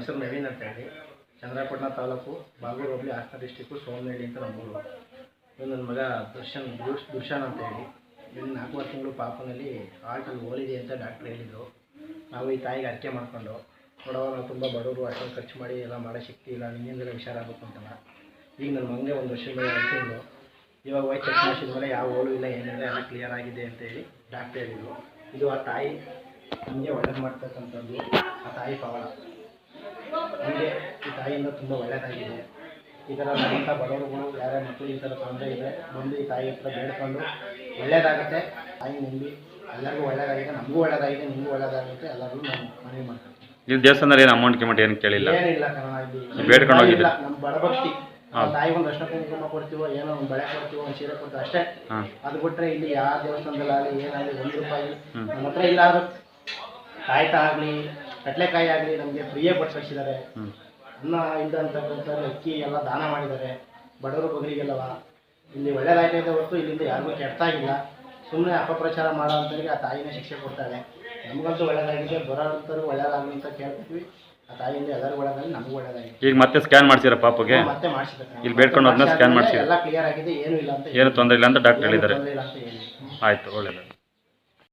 ಹೆಸರು ನವೀನ್ ಅಂತ ಹೇಳಿ ಚಂದ್ರಾಪಟ್ಟಣ ತಾಲೂಕು ಬಾಗೂರು ಹೋಬಳಿ ಹಾಸನ ಡಿಸ್ಟಿಕ್ಕು ಸೋಮನಹಳ್ಳಿ ಅಂತ ನಮ್ಮೂರು ಇವನು ನನ್ನ ಮಗ ದರ್ಶನ್ ದುರ್ಶ್ ದುರ್ಶಾನ್ ಅಂತ ಹೇಳಿ. ಇನ್ನು ನಾಲ್ಕೂವರೆ ತಿಂಗಳು ಪಾಪನಲ್ಲಿ ಹಾರ್ಟಲ್ಲಿ ಓಲಿದೆ ಅಂತ ಡಾಕ್ಟ್ರ್ ಹೇಳಿದರು. ನಾವು ಈ ತಾಯಿಗೆ ಅರಿಕೆ ಮಾಡಿಕೊಂಡು ನೋಡೋ ನಾವು ತುಂಬ ಬಡವರು, ಅಷ್ಟೊಂದು ಖರ್ಚು ಮಾಡಿ ಎಲ್ಲ ಮಾಡೋ ಶಕ್ತಿ ಇಲ್ಲ ನಿಮ್ಮಿಂದಲೇ ಹುಷಾರಾಗಬೇಕು ಅಂತಲ್ಲ ಈಗ ನನ್ನ ಮಗನೇ ಒಂದು ವರ್ಷದ ಮೇಲೆ ಇವಾಗ ವೈ ಚೆಕ್ ಮಾಡಿಸಿದ ಮೇಲೆ ಯಾವ ಓಳು ಇಲ್ಲ, ಏನಿಲ್ಲ, ಎಲ್ಲ ಕ್ಲಿಯರ್ ಆಗಿದೆ ಅಂತ ಹೇಳಿ ಡಾಕ್ಟ್ರ್ ಹೇಳಿದರು. ಇದು ಆ ತಾಯಿ ನಮಗೆ ಒಳ್ಳೇದು ಮಾಡ್ತಕ್ಕಂಥದ್ದು. ಆ ತಾಯಿ ಪವಾಡ ನಮಗೆ ಈ ತಾಯಿಯಿಂದ ತುಂಬ ಒಳ್ಳೆಯದಾಗಿದೆ ಈ ಥರ ನಮ್ಮಂಥ ಬಡವರುಗಳು ಯಾರ ಮಕ್ಕಳು ಈ ಥರ ತೊಂದರೆ ಇದೆ ಬಂದು ಈ ತಾಯಿ ಹತ್ರ ಬೇಡ್ಕೊಂಡು ಒಳ್ಳೇದಾಗುತ್ತೆ. ತಾಯಿ ನಂಬಿ ಎಲ್ಲರಿಗೂ ಒಳ್ಳೇದಾಗಿದೆ ನಮಗೂ ಒಳ್ಳೇದಾಗಿದೆ ನಿಮಗೂ ಒಳ್ಳೆಯದಾಗುತ್ತೆ ಎಲ್ಲರಿಗೂ ನಾನು ಮನವಿ ಮಾಡ್ತೀನಿ. ನೀವು ದೇವಸ್ಥಾನದಲ್ಲಿ ಏನು ಅಮೌಂಟ್ ಗಿಮೌಂಟ್ ಏನು ಕೇಳಿಲ್ಲ? ಏನಿಲ್ಲ ಕಣ ಇಲ್ಲಿ ಬೇಡ್ಕೊಂಡು ಹೋಗಿಲ್ಲ ನಮ್ಮ ಬಡಭಕ್ತಿ. ಹೌದು. ತಾಯಿ ಒಂದು ಅರ್ಶನ ಕುಂಕುಮ ಕೊಡ್ತೀವೋ ಏನೋ ಒಂದು ಬಳೆ ಕೊಡ್ತೀವೋ ಒಂದು ಸೀರೆ ಕೊಡ್ತೀವೋ ಅಷ್ಟೇ. ಹಾಂ. ಅದು ಬಿಟ್ರೆ ಇಲ್ಲಿ ಯಾವ ದೇವಸ್ಥಾನದಲ್ಲಾಗಲಿ ಏನಾಗಲಿ ಒಂದು ರೂಪಾಯಿ ಹ್ಮ್. ನಮ್ಮ ಹತ್ರ ಇಲ್ಲ ಅದು ಕಾಯ್ತ ಆಗಲಿ ಕಡಲೆಕಾಯಿ ಆಗಲಿ ನಮಗೆ ಕಳಿಸಿದ್ದಾರೆ ಹ್ಞೂ ಅನ್ನ ಇಲ್ದಂತಕ್ಕಂಥ ಅಕ್ಕಿ ಎಲ್ಲ ದಾನ ಮಾಡಿದ್ದಾರೆ. ಬಡವರು ಬಗಲಿಗೆಲ್ಲವ ಇಲ್ಲಿ ಒಳ್ಳೇದಾಗಿದೆ ಹೊರತು ಇಲ್ಲಿಂದ ಯಾರಿಗೂ ಕೆಡ್ತಾಗಿಲ್ಲ ಸುಮ್ಮನೆ ಅಪಪ್ರಚಾರ ಮಾಡೋವಂಥವ್ರಿಗೆ ಆ ತಾಯಿನೇ ಶಿಕ್ಷೆ ಕೊಡ್ತಾರೆ. ನಮಗಂತೂ ಒಳ್ಳೇದಾಗಿದೆ ಬರೋಂಥವ್ರು ಒಳ್ಳೇದಾಗಲಿ ಅಂತ ಕೇಳ್ತೀವಿ ಆ ತಾಯಿಯಿಂದ ಎಲ್ಲರೂ ಒಳ್ಳೇದಾಗಲಿ ನಮಗೂ ಒಳ್ಳೇದಾಗಿದೆ ಈಗ ಮತ್ತೆ ಸ್ಕ್ಯಾನ್ ಮಾಡ್ಸಿರ ಪಾಪಗೆ? ಮತ್ತೆ ಮಾಡಿಸಿದ್ದಾರೆ. ಇಲ್ಲಿ ಬೇಡ್ಕೊಂಡು ಅದನ್ನ ಸ್ಕ್ಯಾನ್ ಮಾಡಿಸಿ ಎಲ್ಲ ಕ್ಲಿಯರ್ ಆಗಿದೆ ಏನೂ ಇಲ್ಲ ಅಂತ ಏನು ತೊಂದರೆ ಇಲ್ಲ ಅಂತ ಡಾಕ್ಟರ್ ಹೇಳಿದ್ದಾರೆ. ಆಯಿತು ಒಳ್ಳೆಯದು